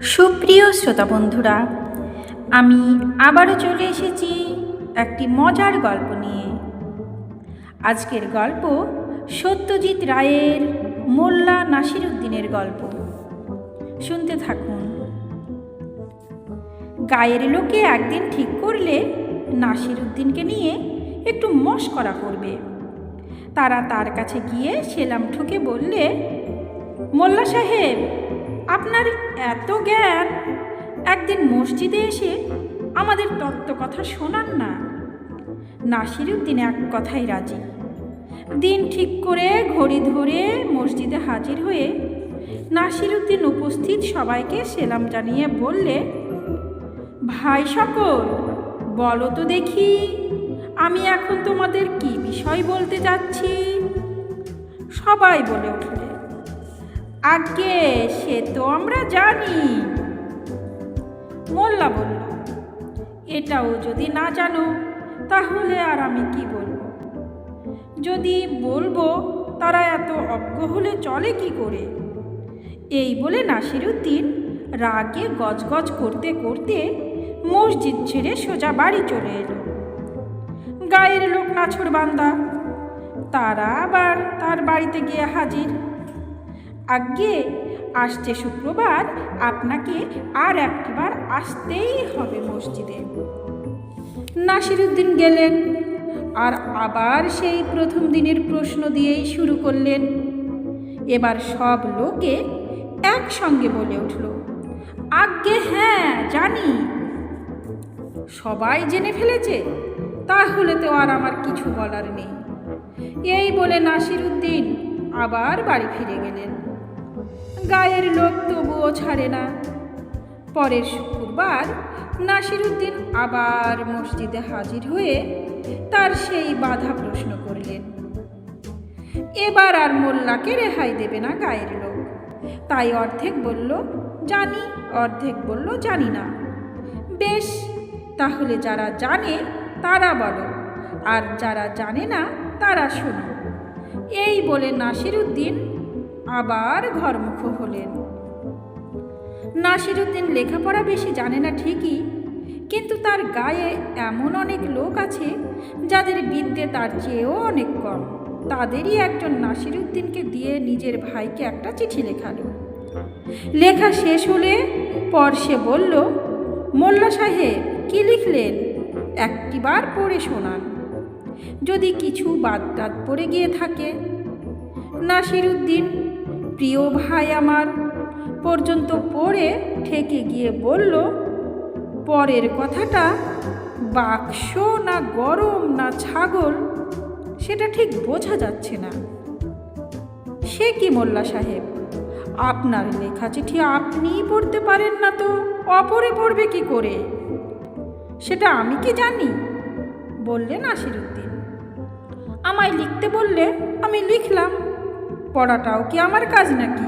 সুপ্রিয় শ্রোতা বন্ধুরা, আমি আবারও চলে এসেছি একটি মজার গল্প নিয়ে। আজকের গল্প সত্যজিৎ রায়ের মোল্লা নাসিরুদ্দিনের গল্প। শুনতে থাকুন। গায়ের লোকে একদিন ঠিক করলে নাসিরুদ্দিনকে নিয়ে একটু মস্করা করবে। তারা তার কাছে গিয়ে সেলাম ঠুকে বললে, মোল্লা সাহেব আপনার এত জ্ঞান। একদিন মসজিদে এসে আমাদের তত্ত্ব কথা শোনান না। নাসিরুদ্দিন এক কথাই রাজি। দিন ঠিক করে ঘড়ি ধরে মসজিদে হাজির হয়ে নাসিরুদ্দিন উপস্থিত সবাইকে সেলাম জানিয়ে বললে, ভাই সকল, বলো তো দেখি, আমি এখন তোমাদের কি বিষয় বলতে যাচ্ছি? সবাই বলে উঠলে আগে সে তো আমরা জানি। মোল্লা বলল, এটাও যদি না জানো, তাহলে আর আমি কি বলব? যদি বলব, তারা এত অজ্ঞ হলে চলে কি করে? এই বলে নাসিরুদ্দিন রাগে গজগজ করতে করতে মসজিদ ছেড়ে সোজা বাড়ি চলে এলো। গায়ের লোক নাছর বান্দা, তারা আবার তার বাড়িতে গিয়ে হাজির। আগে আসছে শুক্রবার, আপনাকে আর একবার আসতেই হবে মসজিদে। নাসিরুদ্দিন গেলেন, আর আবার সেই প্রথম দিনের প্রশ্ন দিয়েই শুরু করলেন। এবার সব লোকে একসঙ্গে বলে উঠল, আজ্ঞে হ্যাঁ জানি। সবাই জেনে ফেলেছে, তাহলে তো আর আমার কিছু বলার নেই। এই বলে নাসিরুদ্দিন আবার বাড়ি ফিরে গেলেন। গায়ের লোক তবুও ছাড়ে না। পরের শুক্রবার নাসিরুদ্দিন আবার মসজিদে হাজির হয়ে তার সেই বাধা প্রশ্ন করলেন। এবার আর মোল্লাকে রেহাই দেবে না গায়ের লোক। তাই অর্ধেক বলল, জানি। অর্ধেক বলল, জানি না। বেশ, তাহলে যারা জানে তারা বলো। আর যারা জানে না তারা শোনো। এই বলে নাসিরুদ্দিন আবার ঘরমুখ হলেন। নাসিরুদ্দিন লেখাপড়া বেশি জানে না ঠিকই, কিন্তু তার গায়ে এমন অনেক লোক আছে যাদের বিদ্যে তার চেয়েও অনেক কম। তাদেরই একজন নাসিরুদ্দিনকে দিয়ে নিজের ভাইকে একটা চিঠি লেখালো। লেখা শেষ হলে পর সে বলল, মোল্লা সাহেব, কি লিখলেন? একটিবার পড়ে শোনান। যদি কিছু বাদ টাদ পড়ে গিয়ে থাকে। নাসিরুদ্দিন প্রিয় ভাই আমার। পর্যন্ত পড়ে ঠেকে গিয়ে বলল, পরের কথাটা বাক্স না গরম না ছাগল, সেটা ঠিক বোঝা যাচ্ছে না। সে কি মোল্লা সাহেব? আপনার লেখা চিঠি আপনিই পড়তে পারেন না তো, অপরে পড়বে কি করে? সেটা আমি কি জানি? বললেন নাসিরুদ্দিন। আমায় লিখতে বললে আমি লিখলাম। পড়াটাও কি আমার কাজ নাকি?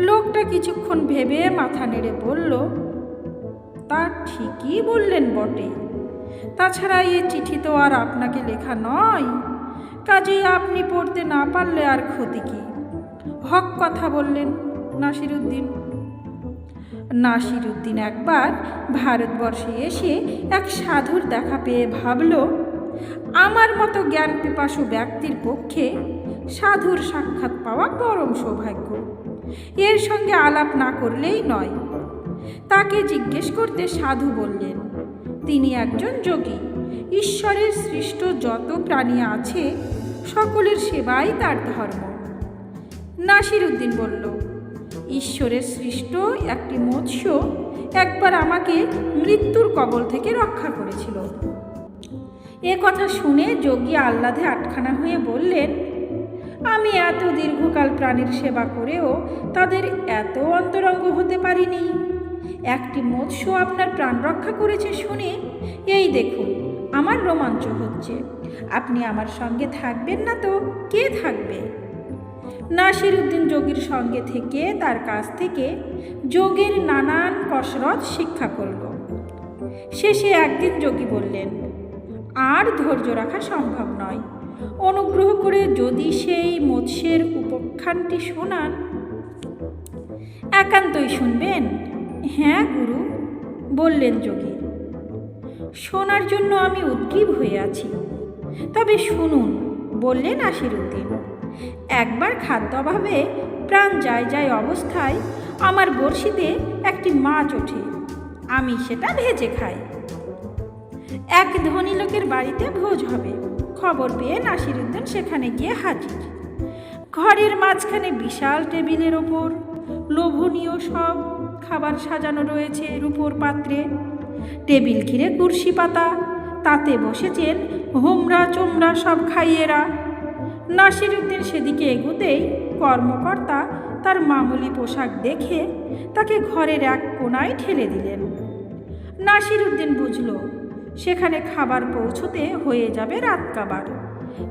লোকটা কিছুক্ষণ ভেবে মাথা নেড়ে বলল, তা ঠিকই বললেন বটে। তাছাড়া এ চিঠি তো আর আপনাকে লেখা নয়। কাজেই আপনি পড়তে না পারলে আর ক্ষতি কি? হক কথা বললেন নাসিরুদ্দিন। নাসিরুদ্দিন একবার ভারতবর্ষে এসে এক সাধুর দেখা পেয়ে ভাবল, আমার মতো জ্ঞান পিপাসু ব্যক্তির পক্ষে সাধুর সাক্ষাৎ পাওয়া পরম সৌভাগ্য। এর সঙ্গে আলাপ না করলেই নয়। তাকে জিজ্ঞেস করতে সাধু বললেন, তিনি একজন যোগী। ঈশ্বরের সৃষ্ট যত প্রাণী আছে, সকলের সেবাই তার ধর্ম। নাসিরুদ্দিন বলল, ঈশ্বরের সৃষ্ট একটি মৎস্য একবার আমাকে মৃত্যুর কবল থেকে রক্ষা করেছিল। এ কথা শুনে যোগী আহ্লাদে আটখানা হয়ে বললেন আমি এত দীর্ঘকাল প্রাণীর সেবা করেও তাদের এত অন্তরঙ্গ হতে পারিনি। একটি মৎস্য আপনার প্রাণ রক্ষা করেছে শুনে। এই দেখুন, আমার রোমাঞ্চ হচ্ছে। আপনি আমার সঙ্গে থাকবেন না তো? কে থাকবে? নাসিরুদ্দিন যোগীর সঙ্গে থেকে তার কাছ থেকে যোগের নানান কসরত শিক্ষা করল। শেষে একদিন যোগী বললেন, আর ধৈর্য রাখা সম্ভব নয়। অনুগ্রহ করে যদি সেই মৎস্যের উপাখ্যানটি শোনান। একান্তই শুনবেন? হ্যাঁ গুরু, বললেন যোগী। শোনার জন্য আমি উদ্গ্রীব হয়ে আছি। তবে শুনুন, বললেন আশিরুদ্দিন। একবার খাদ্য অভাবে প্রাণ যায় যায় অবস্থায় আমার বড়শিতে একটি মাছ ওঠে। আমি সেটা ভেজে খাই। এক ধনী লোকের বাড়িতে ভোজ হবে। খবর পেয়ে নাসিরুদ্দিন সেখানে গিয়ে হাজির। ঘরের মাঝখানে বিশাল টেবিলের ওপর লোভনীয় সব খাবার সাজানো রয়েছে রূপোর পাত্রে। টেবিল ঘিরে কুর্সি পাতা, তাতে বসেছেন হোমরা চোমরা সব খাইয়েরা। নাসিরুদ্দিন সেদিকে এগোতেই কর্মকর্তা তার মামুলি পোশাক দেখে তাকে ঘরের এক কোনায় ঠেলে দিলেন। নাসিরুদ্দিন বুঝল সেখানে খাবার পৌঁছতে হয়ে যাবে রাত কাবার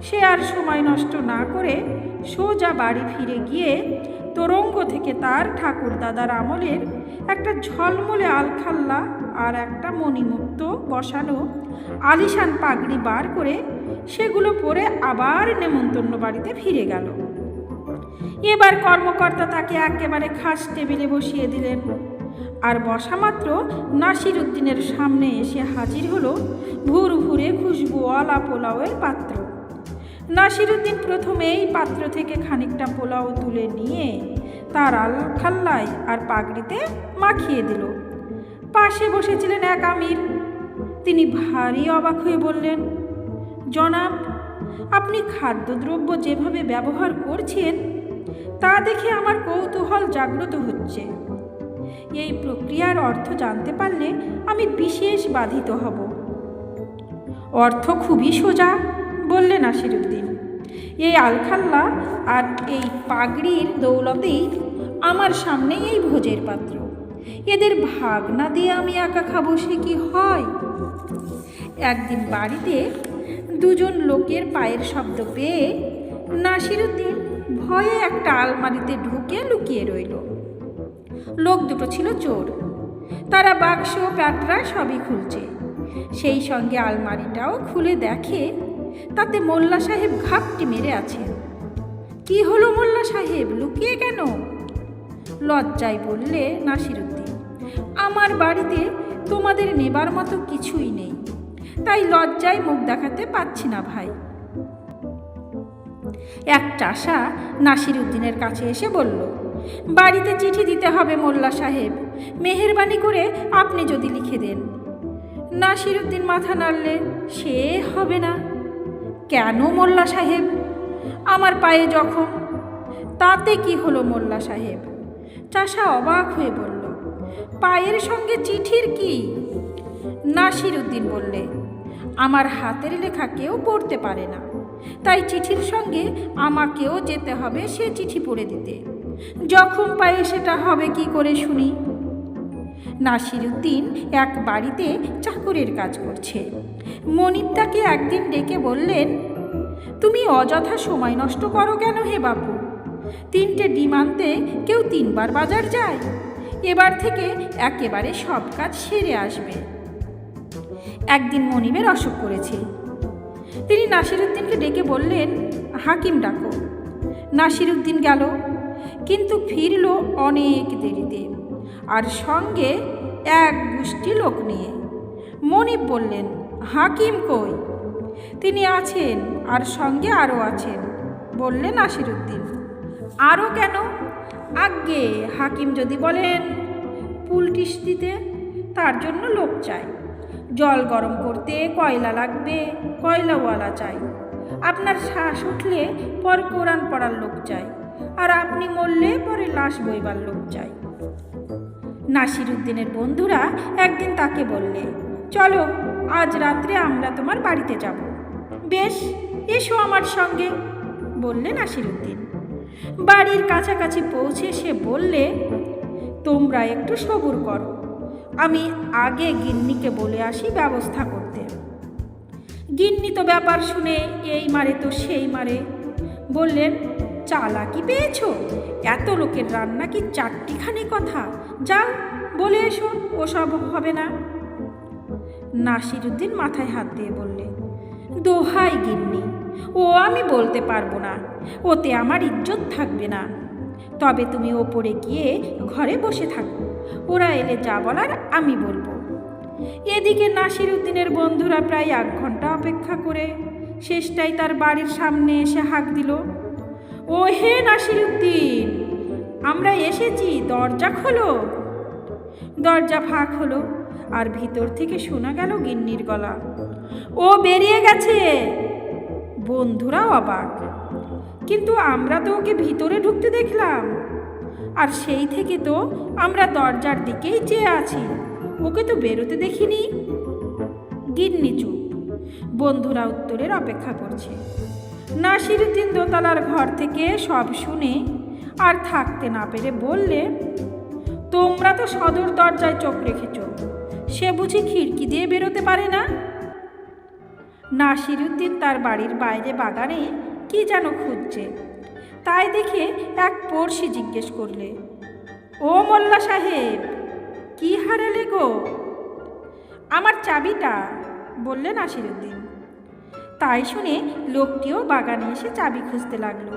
সে আর সময় নষ্ট না করে সোজা বাড়ি ফিরে গিয়ে তোরঙ্গ থেকে তার ঠাকুর দাদার আমলের একটা ঝলমলে আলখাল্লা আর একটা মণিমুক্ত বসানো আলিশান পাগড়ি বার করে সেগুলো পরে আবার নেমন্তন্ন বাড়িতে ফিরে গেল। এবার কর্মকর্তা তাকে একেবারে খাস টেবিলে বসিয়ে দিলেন। আর বসা মাত্র নাসির উদ্দিনের সামনে এসে হাজির হলো ভুর ভুরে খুশবুওয়ালা পোলাওয়ের পাত্র। নাসিরুদ্দিন প্রথমেই পাত্র থেকে খানিকটা পোলাও তুলে নিয়ে তার আল খাল্লায় আর পাগড়িতে মাখিয়ে দিল। পাশে বসেছিলেন এক আমির। তিনি ভারী অবাক হয়ে বললেন, জনাব, আপনি খাদ্যদ্রব্য যেভাবে ব্যবহার করছেন, তা দেখে আমার কৌতূহল জাগ্রত হচ্ছে। এই প্রক্রিয়ার অর্থ জানতে পারলে আমি বিশেষ বাধিত হব। অর্থ খুবই সোজা, বললেন নাসিরুদ্দিন। এই আলখাল্লা আর এই পাগড়ির দৌলতেই আমার সামনেই এই ভোজের পাত্র। এদের ভাগ না দিয়ে আমি একা খাব সে কি হয়? একদিন বাড়িতে দুজন লোকের পায়ের শব্দ পেয়ে নাসিরুদ্দিন ভয়ে একটা আলমারিতে ঢুকে লুকিয়ে রইল। লোক দুটো ছিল চোর। তারা বাক্স প্যাটরা সবই খুলছে। সেই সঙ্গে আলমারিটাও খুলে দেখে তাতে মোল্লা সাহেব ঘাপটি মেরে আছেন। কি হলো মোল্লা সাহেব, লুকিয়ে কেন? লজ্জায় বললে নাসিরুদ্দিন, আমার বাড়িতে তোমাদের নেবার মতো কিছুই নেই। তাই লজ্জায় মুখ দেখাতে পাচ্ছি না ভাই। এক চাষা নাসির উদ্দিনের কাছে এসে বলল বাড়িতে চিঠি দিতে হবে মোল্লা সাহেব। মেহেরবানি করে আপনি যদি লিখে দেন। নাসির উদ্দিন মাথা নাড়লে সে হবে না। কেন মোল্লা সাহেব? আমার পায়ে জখম। তাতে কি হলো মোল্লা সাহেব? চাষা অবাক হয়ে বলল, পায়ের সঙ্গে চিঠির কি? নাসির উদ্দিন বললে, আমার হাতের লেখা কেউ পড়তে পারে না। তাই চিঠির সঙ্গে আমাকেও যেতে হবে সে চিঠি পড়ে দিতে। যখন পায়ে সেটা হবে কি করে শুনি? নাসিরুদ্দিন এক বাড়িতে চাকরের কাজ করছে। মনিব তাকে একদিন ডেকে বললেন, তুমি অযথা সময় নষ্ট করো কেন হে বাপু? তিনটে ডিম আনতে কেউ তিনবার বাজার যায়। এবার থেকে একেবারে সব কাজ সেরে আসবে। একদিন মনিবের অসুখ করেছে। তিনি নাসিরুদ্দিনকে ডেকে বললেন, হাকিম ডাকো। নাসিরুদ্দিন গেল। কিন্তু ফিরল অনেক দেরিতে। আর সঙ্গে এক গোষ্ঠী লোক নিয়ে। মনিব বললেন, হাকিম কই? তিনি আছেন আর সঙ্গে আরও আছেন। বললেন নাসিরুদ্দিন আরও কেন? আজ্ঞে, হাকিম যদি বলেন পুলটিস দিতে তার জন্য লোক চাই। জল গরম করতে কয়লা লাগবে, কয়লাওয়ালা চাই। আপনার শ্বাস উঠলে পর কোরআন পড়ার লোক চাই। আর আপনি মরলে পরে লাশ বইবার লোক চাই। নাসির উদ্দিনের বন্ধুরা একদিন তাকে বললে, চলো, আজ রাত্রে আমরা তোমার বাড়িতে যাব। বেশ, এসো আমার সঙ্গে, বললে নাসির উদ্দিন বাড়ির কাছাকাছি পৌঁছে সে বললে, তোমরা একটু সবুর করো, আমি আগে গিন্নিকে বলে আসি ব্যবস্থা করতে। গিন্নি তো ব্যাপার শুনে এই মারে তো সেই মারে। বললেন চালাকি পেয়েছ? এত লোকের রান্না কি চারটিখানি কথা? যাও, বলে এসো, ওসব হবে না। নাসিরুদ্দিন মাথায় হাত দিয়ে বললে, দোহাই গিন্নি, ও আমি বলতে পারব না, ওতে আমার ইজ্জত থাকবে না। তবে তুমি ওপরে গিয়ে ঘরে বসে থাকো, ওরা এলে যা বলার আমি বলব। এদিকে নাসির উদ্দিনের বন্ধুরা প্রায় এক ঘণ্টা অপেক্ষা করে, শেষটাই তার বাড়ির সামনে এসে হাঁক দিল। ও হে নাসির উদ্দিন আমরা এসেছি, দরজা খোলো। দরজা ফাঁক হলো, আর ভিতর থেকে শোনা গেল গিন্নির গলা। ও বেরিয়ে গেছে। বন্ধুরা অবাক। কিন্তু আমরা তো ওকে ভিতরে ঢুকতে দেখলাম। আর সেই থেকে তো আমরা দরজার দিকেই চেয়ে আছি। ওকে তো বেরোতে দেখিনি। গিন্নি চুপ। বন্ধুরা উত্তরের অপেক্ষা করছে। নাসিরুদ্দিন দোতলার ঘর থেকে সব শুনে আর থাকতে না পেরে বললে, তোমরা তো সদর দরজায় চোখ রেখেছ, সে বুঝি খিড়কি দিয়ে বেরোতে পারে না? নাসিরুদ্দিন তার বাড়ির বাইরে বাগানে কি যেন খুঁজছে, তাই দেখে এক পড়শি জিজ্ঞেস করলে, ও মোল্লা সাহেব, কি হারালে গো? আমার চাবিটা, বললে নাসিরুদ্দিন তাই শুনে লোকটিও বাগানে এসে চাবি খুঁজতে লাগল।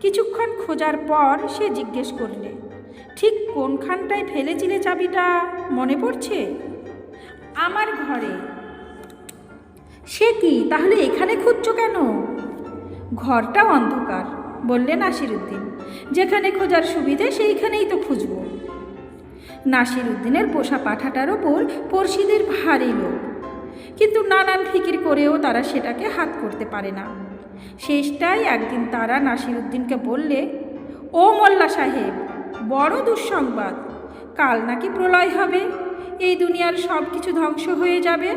কিছুক্ষণ খোঁজার পর সে জিজ্ঞেস করলে, ঠিক কোনখানটায় ফেলেছিলে চাবিটা? মনে পড়ছে? আমার ঘরে। সে কি? তাহলে এখানে খুঁজছো কেন? ঘরটা অন্ধকার, বললে নাসিরুদ্দিন। যেখানে খোঁজার সুবিধে সেইখানেই তো খুঁজব। নাসির উদ্দিনের পোষা পাঠাটার ওপর পড়শিদের ভারী লোক কিন্তু নানান ফিকির করেও তারা সেটাকে হাত করতে পারে না। শেষটাই একদিন তারা নাসির উদ্দিনকে বললে, ও মোল্লা সাহেব, বড় দুঃসংবাদ। কাল নাকি প্রলয় হবে। এই দুনিয়ার সব কিছু ধ্বংস হয়ে যাবে।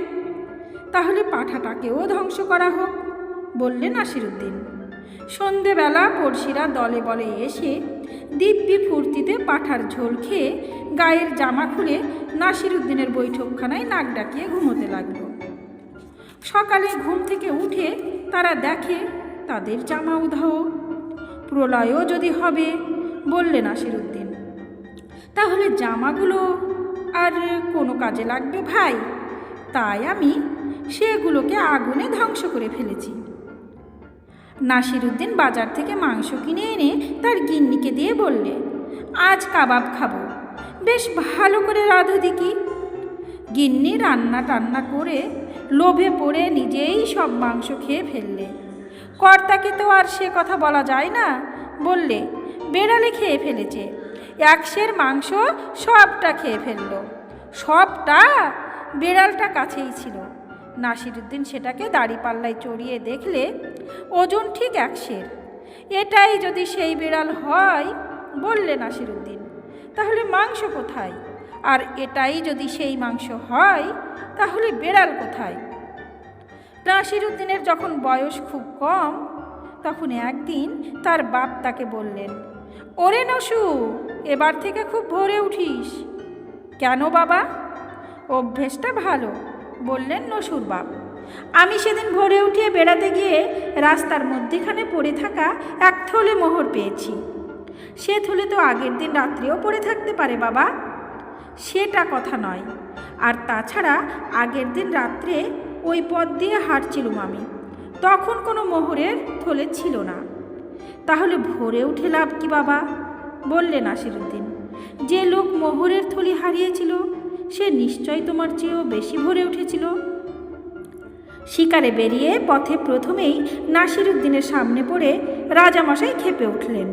তাহলে পাঠাটাকেও ধ্বংস করা হোক বললেন নাসিরুদ্দিন সন্ধেবেলা পড়শিরা দলে বলে এসে দিব্যি ফুর্তিতে পাঠার ঝোল খেয়ে গায়ের জামা খুলে নাসিরুদ্দিনের বৈঠকখানায় নাক ডাকিয়ে ঘুমোতে লাগল। সকালে ঘুম থেকে উঠে তারা দেখে, তাদের জামা উধাও। প্রলয়ও যদি হবে বললে নাসিরুদ্দিন তাহলে জামাগুলো আর কোনো কাজে লাগবে ভাই? তাই আমি সেগুলোকে আগুনে ধ্বংস করে ফেলেছি। নাসিরুদ্দিন বাজার থেকে মাংস কিনে এনে তার গিন্নিকে দিয়ে বললে, আজ কাবাব খাব। বেশ ভালো করে রাঁধো দেখি। গিন্নি রান্না টান্না করে লোভে পড়ে নিজেই সব মাংস খেয়ে ফেললে। কর্তাকে তো আর সে কথা বলা যায় না। বললে, বেড়ালে খেয়ে ফেলেছে। একশের মাংস সবটা খেয়ে ফেলল। সবটা বেড়ালটা কাছেই ছিল। নাসিরুদ্দিন সেটাকে দাড়িপাল্লায় চড়িয়ে দেখলে, ওজন ঠিক একশের এটাই যদি সেই বিড়াল হয়, বললে নাসিরুদ্দিন, তাহলে মাংস কোথায়? আর এটাই যদি সেই মাংস হয় তাহলে বেড়াল কোথায়? নাসিরুদ্দিনের যখন বয়স খুব কম, তখন একদিন তার বাপ তাকে বললেন, ওরে নসু, এবার থেকে খুব ভোরে উঠিস। কেন বাবা? অভ্যেসটা ভালো, বললেন নসুর বাপ। আমি সেদিন ভোরে উঠিয়ে বেড়াতে গিয়ে রাস্তার মধ্যেখানে পড়ে থাকা এক থলে মোহর পেয়েছি। সে থলে তো আগের দিন রাত্রেও পড়ে থাকতে পারে বাবা। সেটা কথা নয়। আর তাছাড়া আগের দিন রাত্রে ওই পথ দিয়ে হাঁটছিলুম আমি। তখন কোনো মোহরের থলে ছিল না। তাহলে ভোরে উঠে লাভ কি বাবা? বললে নাসিরুদ্দিন, যে লোক মোহরের থলি হারিয়েছিল, সে নিশ্চয় তোমার চেয়েও বেশি ভরে উঠেছিল। শিকারে বেরিয়ে পথে প্রথমেই নাসিরুদ্দিনের সামনে পড়ে রাজামশাই খেপে উঠলেন।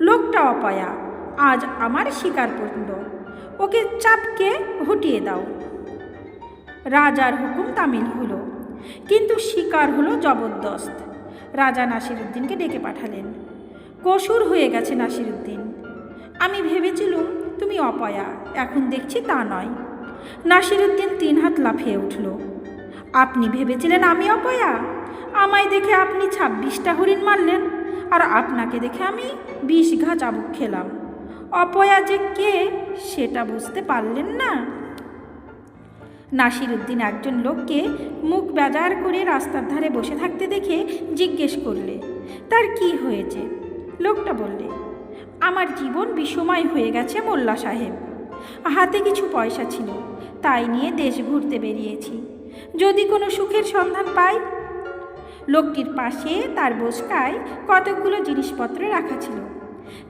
লোকটা অপায়া, আজ আমার শিকার পড়ল ওকে চাপকে হটিয়ে দাও। রাজার হুকুম তামিল হলো, কিন্তু শিকার হলো জবরদস্ত। রাজা নাসিরুদ্দিনকে ডেকে পাঠালেন। কসুর হয়ে গেছে নাসিরুদ্দিন। আমি ভেবেছিলুম তুমি অপয়া, এখন দেখছি তা নয়। নাসিরুদ্দিন তিন হাত লাফিয়ে উঠল। আপনি ভেবেছিলেন আমি অপয়া? আমায় দেখে আপনি ছাব্বিশটা হরিণ মারলেন, আর আপনাকে দেখে আমি বিষ ঘা চাবুক খেলাম। অপয়া যে কে, সেটা বুঝতে পারলেন না। নাসিরুদ্দিন একজন লোককে মুখ বেজার করে রাস্তার ধারে বসে থাকতে দেখে জিজ্ঞেস করলে, তার কি হয়েছে? লোকটা বললে, আমার জীবন বিষময় হয়ে গেছে মোল্লা সাহেব। হাতে কিছু পয়সা ছিল, তাই নিয়ে দেশ ঘুরতে বেরিয়েছি। যদি কোনো সুখের সন্ধান পাই? লোকটির পাশে তার বসকায় কতকগুলো জিনিসপত্র রাখা ছিল।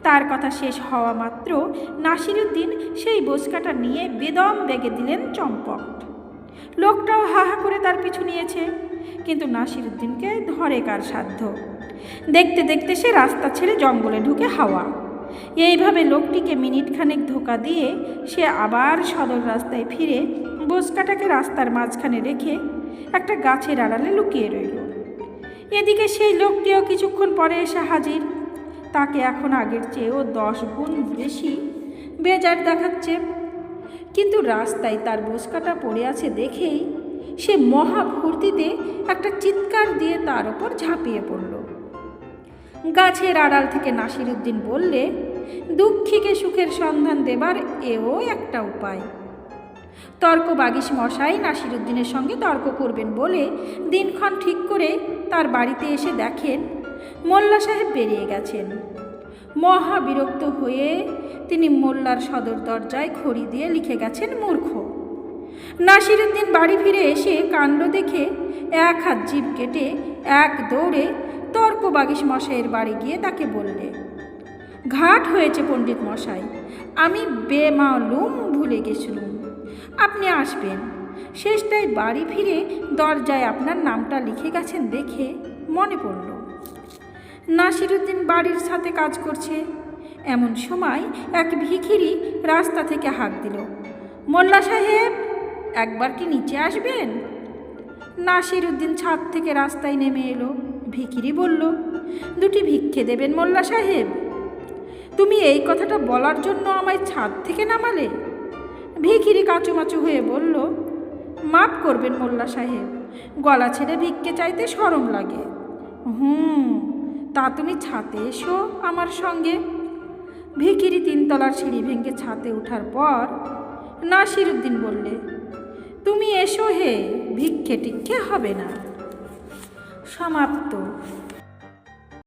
তার কথা শেষ হওয়া মাত্র নাসিরুদ্দিন সেই বোসকাটা নিয়ে বেদম বেগে দিলেন চম্পট। লোকটাও হাহা করে তার পিছু নিয়েছে। কিন্তু নাসিরুদ্দিনকে ধরে কার সাধ্য? দেখতে দেখতে সে রাস্তা ছেড়ে জঙ্গলে ঢুকে হাওয়া। এইভাবে লোকটিকে মিনিটখানেক ধোকা দিয়ে সে আবার সদর রাস্তায় ফিরে বোসকাটাকে রাস্তার মাঝখানে রেখে একটা গাছের আড়ালে লুকিয়ে রইল। এদিকে সেই লোকটিও কিছুক্ষণ পরে এসে হাজির। তাকে এখন আগের চেয়েও দশ গুণ বেশি বেজার দেখাচ্ছে। কিন্তু রাস্তায় তার বোসকাটা পড়ে আছে দেখেই সে মহা ফুর্তিতে একটা চিৎকার দিয়ে তার ওপর ঝাঁপিয়ে পড়ল। গাছের আড়াল থেকে নাসিরুদ্দিন বললে, দুঃখীকে সুখের সন্ধান দেবার এও একটা উপায়। তর্ক বাগিস মশাই নাসিরুদ্দিনের সঙ্গে তর্ক করবেন বলে দিনক্ষণ ঠিক করে তার বাড়িতে এসে দেখেন মোল্লা সাহেব বেরিয়ে গেছেন। মহা বিরক্ত হয়ে তিনি মোল্লার সদর দরজায় খড়ি দিয়ে লিখে গেছেন, মূর্খ। নাসিরুদ্দিন বাড়ি ফিরে এসে কাণ্ড দেখে এক হাত জিভ কেটে এক দৌড়ে তর্ক বাগিস মশাইয়ের বাড়ি গিয়ে তাকে বললে, ঘাট হয়েছে পণ্ডিত মশাই, আমি বেমালুম ভুলে গেছিলুম। আপনি আসবেন। শেষটায় বাড়ি ফিরে দরজায় আপনার নামটা লিখে গেছেন দেখে মনে পড়ল নাসিরুদ্দিন বাড়ির সাথে কাজ করছে। এমন সময় এক ভিখিরি রাস্তা থেকে হাঁক দিল, মোল্লা সাহেব, একবার কি নিচে আসবেন? নাসিরুদ্দিন ছাদ থেকে রাস্তায় নেমে এলো। ভিখিরি বলল, দুটি ভিক্ষে দেবেন মোল্লা সাহেব। তুমি এই কথাটা বলার জন্য আমায় ছাদ থেকে নামালে? ভিখিরি কাচুমাচু হয়ে বলল মাফ করবেন মোল্লা সাহেব, গলা ছেড়ে ভিক্ষে চাইতে সরম লাগে। হুম। তা তুমি ছাতে এসো আমার সঙ্গে। ভিকিরি তিনতলার সিঁড়ি ভেঙে ছাতে ওঠার পর নাসিরুদ্দিন বললে, তুমি এসো হে ভিক্ষে টিক্ষে হবে না। সমাপ্ত।